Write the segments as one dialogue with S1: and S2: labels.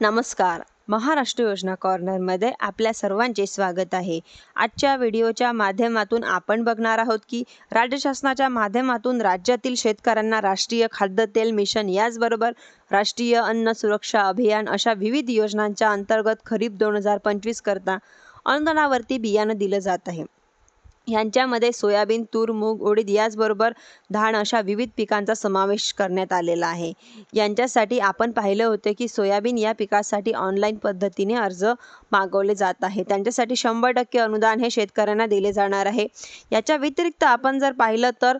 S1: नमस्कार. महाराष्ट्र योजना कॉर्नरमध्ये आपल्या सर्वांचे स्वागत आहे. आजच्या व्हिडिओच्या माध्यमातून आपण बघणार आहोत की राज्य शासनाच्या माध्यमातून राज्यातील शेतकऱ्यांना राष्ट्रीय खाद्यतेल मिशन याचबरोबर राष्ट्रीय अन्न सुरक्षा अभियान अशा विविध योजनांच्या अंतर्गत खरीप दोन हजार पंचवीस करता अनुदानावरती बियाणं दिलं जात आहे. यांच्यामध्ये सोयाबीन तूर मूग उडीद याचबरोबर धान अशा विविध पिकांचा समावेश करण्यात आलेला आहे. यांच्यासाठी आपण पाहिलं होतं की सोयाबीन या पिकासाठी ऑनलाईन पद्धतीने अर्ज मागवले जात आहे त्यांच्यासाठी शंभर टक्के अनुदान हे शेतकऱ्यांना दिले जाणार आहे. याच्या व्यतिरिक्त आपण जर पाहिलं तर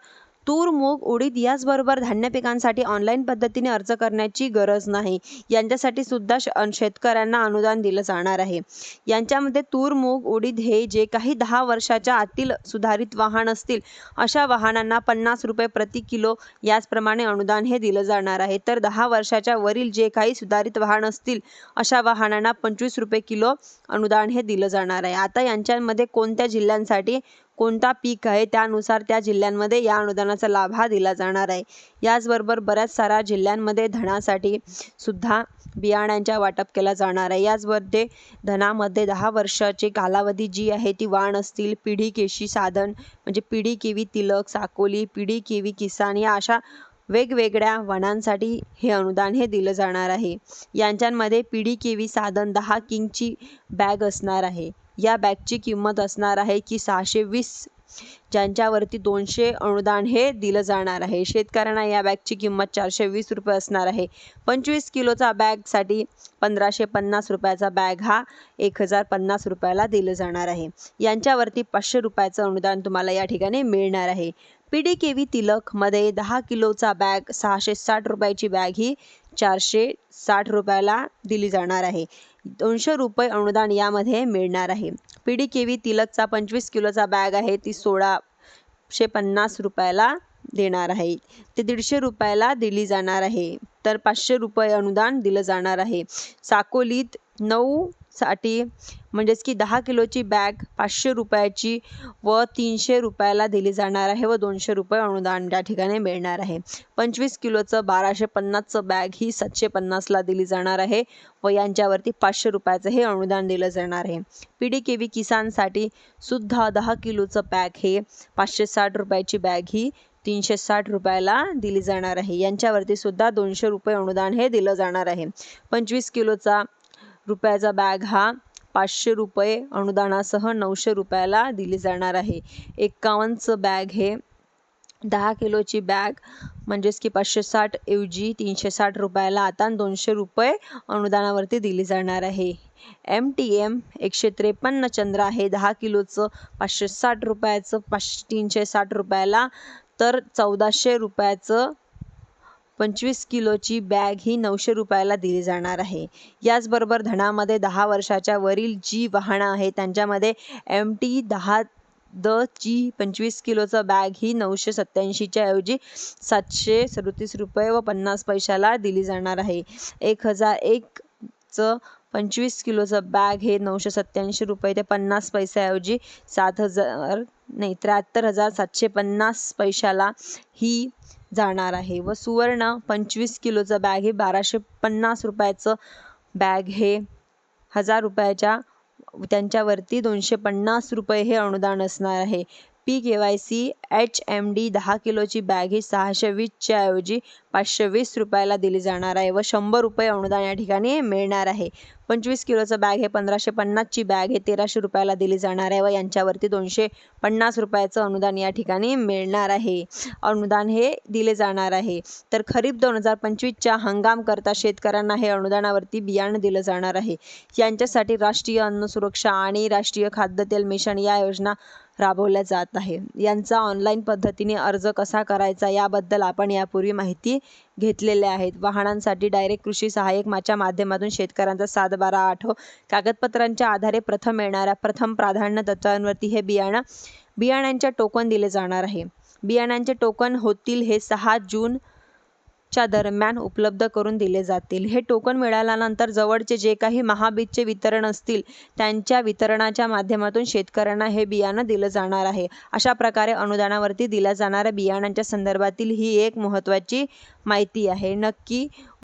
S1: तूर मूग उडीद याचबरोबर धान्य पिकांसाठी ऑनलाईन पद्धतीने अर्ज करण्याची गरज नाही. यांच्यासाठी सुद्धा श शेतकऱ्यांना अनुदान दिलं जाणार आहे. यांच्यामध्ये तूर मूग उडीद हे जे काही दहा वर्षाच्या आतील सुधारित वाहन असतील अशा वाहनांना पन्नास रुपये प्रति किलो याचप्रमाणे अनुदान हे दिलं जाणार आहे. तर दहा वर्षाच्या वरील जे काही सुधारित वाहन असतील अशा वाहनांना पंचवीस रुपये किलो अनुदान हे दिलं जाणार आहे. आता यांच्यामध्ये कोणत्या जिल्ह्यांसाठी कोणता पीक आहे त्यानुसार त्या जिल्ह्यांमध्ये या अनुदानाचा लाभ हा दिला जाणार आहे. याचबरोबर बऱ्याच साऱ्या जिल्ह्यांमध्ये धनासाठी सुद्धा बियाण्यांच्या वाटप केला जाणार आहे. याचमध्ये धनामध्ये दहा वर्षाची कालावधी जी आहे ती वाण असतील. पिढी केशी साधन म्हणजे पिढी केवी तिलक साकोली पिढी केवी किसान या अशा वेगवेगळ्या वनांसाठी हे अनुदान हे दिलं जाणार आहे. यांच्यामध्ये पिढी केवी साधन दहा किंगची बॅग असणार आहे. या बॅगची किंमत असणार आहे की सहाशे वीस ज्यांच्यावरती दोनशे अनुदान हे दिलं जाणार आहे. शेतकऱ्यांना या बॅगची किंमत चारशे वीस रुपये असणार आहे. पंचवीस किलोचा बॅगसाठी पंधराशे पन्नास रुपयाचा बॅग हा एक हजार पन्नास रुपयाला दिलं जाणार आहे. यांच्यावरती पाचशे रुपयाचं अनुदान तुम्हाला या ठिकाणी मिळणार आहे. पी डी के व्ही तिलकमध्ये दहा किलोचा बॅग सहाशे साठ रुपयाची बॅग ही चारशे साठ रुपयाला दिली जाणार आहे. दोनशे रुपये अनुदान यामध्ये मिळणार आहे. पी डी के व्ही तिलकचा पंचवीस किलोचा बॅग आहे ती सोळाशे पन्नास रुपयाला देणार आहे. ते दीडशे रुपयाला दिली जाणार आहे. तर पाचशे रुपये अनुदान दिलं जाणार आहे. साकोलीत नऊ साठी म्हणजेच की दहा किलोची बॅग पाचशे रुपयाची व तीनशे रुपयाला दिली जाणार आहे व दोनशे रुपये अनुदान त्या ठिकाणी मिळणार आहे. पंचवीस किलोचं बाराशे पन्नासचं बॅग ही सातशे पन्नासला दिली जाणार आहे व यांच्यावरती पाचशे रुपयाचं हे अनुदान दिलं जाणार आहे. पी डी के व्ही किसानसाठी सुद्धा दहा किलोचं बॅग हे पाचशे साठ रुपयाची बॅग ही तीनशे साठ रुपयाला दिली जाणार आहे. यांच्यावरती सुद्धा दोनशे रुपये अनुदान हे दिलं जाणार आहे. पंचवीस किलोचा रुपयाचा बॅग हा पाचशे रुपये अनुदानासह नऊशे रुपयाला दिली जाणार आहे. एक्कावन्नचं बॅग हे दहा किलोची बॅग म्हणजेच की पाचशे साठ ऐवजी तीनशे साठ रुपयाला आता दोनशे रुपये अनुदानावरती दिली जाणार आहे. एम टी एम एकशे त्रेपन्न चंद्र आहे. दहा किलोचं पाचशे साठ रुपयाचं पाचशे तीनशे साठ रुपयाला तर चौदाशे रुपयाचं पंचवीस किलोची बॅग ही नऊशे रुपयाला दिली जाणार आहे. याचबरोबर धनामध्ये दहा वर्षाच्या वरील जी वाहनं आहेत त्यांच्यामध्ये एम टी दहा द ची पंचवीस किलोचं बॅग ही नऊशे सत्त्याऐंशीच्या ऐवजी सातशे सदतीस रुपये व पन्नास पैशाला दिली जाणार आहे. एक हजार एकचं पंचवीस किलोचं बॅग हे नऊशे सत्त्याऐंशी रुपये ते पन्नास पैशाऐवजी सात हजार नाही त्र्याहत्तर हजार सातशे पन्नास पैशाला ही जाणार आहे. व सुवर्ण पंचवीस किलोचं बॅग हे बाराशे पन्नास रुपयाचं बॅग हे हजार रुपयाच्या त्यांच्यावरती दोनशे पन्नास रुपये हे अनुदान असणार आहे. P K Y C H M D दहा किलोची बॅग ही सहाशे वीसच्या ऐवजी पाचशे वीस रुपयाला दिली जाणार आहे व शंभर रुपये अनुदान या ठिकाणी मिळणार आहे. पंचवीस किलोचं बॅग हे पंधराशे पन्नासची बॅग हे तेराशे रुपयाला दिली जाणार आहे व यांच्यावरती दोनशे पन्नास रुपयाचं अनुदान या ठिकाणी मिळणार आहे. अनुदान हे दिले जाणार आहे. तर खरीप दोन हजार पंचवीसच्या हंगामकरता शेतकऱ्यांना हे अनुदानावरती बियाणं दिलं जाणार आहे. यांच्यासाठी राष्ट्रीय अन्न सुरक्षा आणि राष्ट्रीय खाद्यतेल मिशन या योजना राबवल्या जात आहे. यांचा ऑनलाईन पद्धतीने अर्ज कसा करायचा याबद्दल आपण यापूर्वी माहिती घेतलेल्या आहेत वाहनांसाठी डायरेक्ट कृषी सहाय्यक माझ्या माध्यमातून शेतकऱ्यांचा सात बारा आठ कागदपत्रांच्या आधारे प्रथम येणाऱ्या प्रथम प्राधान्य तत्वांवरती हे बियाणं बियाण्यांचे टोकन दिले जाणार आहे. बियाण्यांचे टोकन होतील हे सहा जून च्या दरम्यान उपलब्ध करून दिले जातील. हे टोकन मिळाल्यानंतर जवळचे जे काही महाबीजचे वितरण असतील त्यांच्या वितरणाच्या माध्यमातून शेतकऱ्यांना हे बियाणं दिलं जाणार आहे. अशा प्रकारे अनुदानावरती दिल्या जाणाऱ्या बियाणांच्या संदर्भातील ही एक महत्त्वाची माहिती आहे. नक्की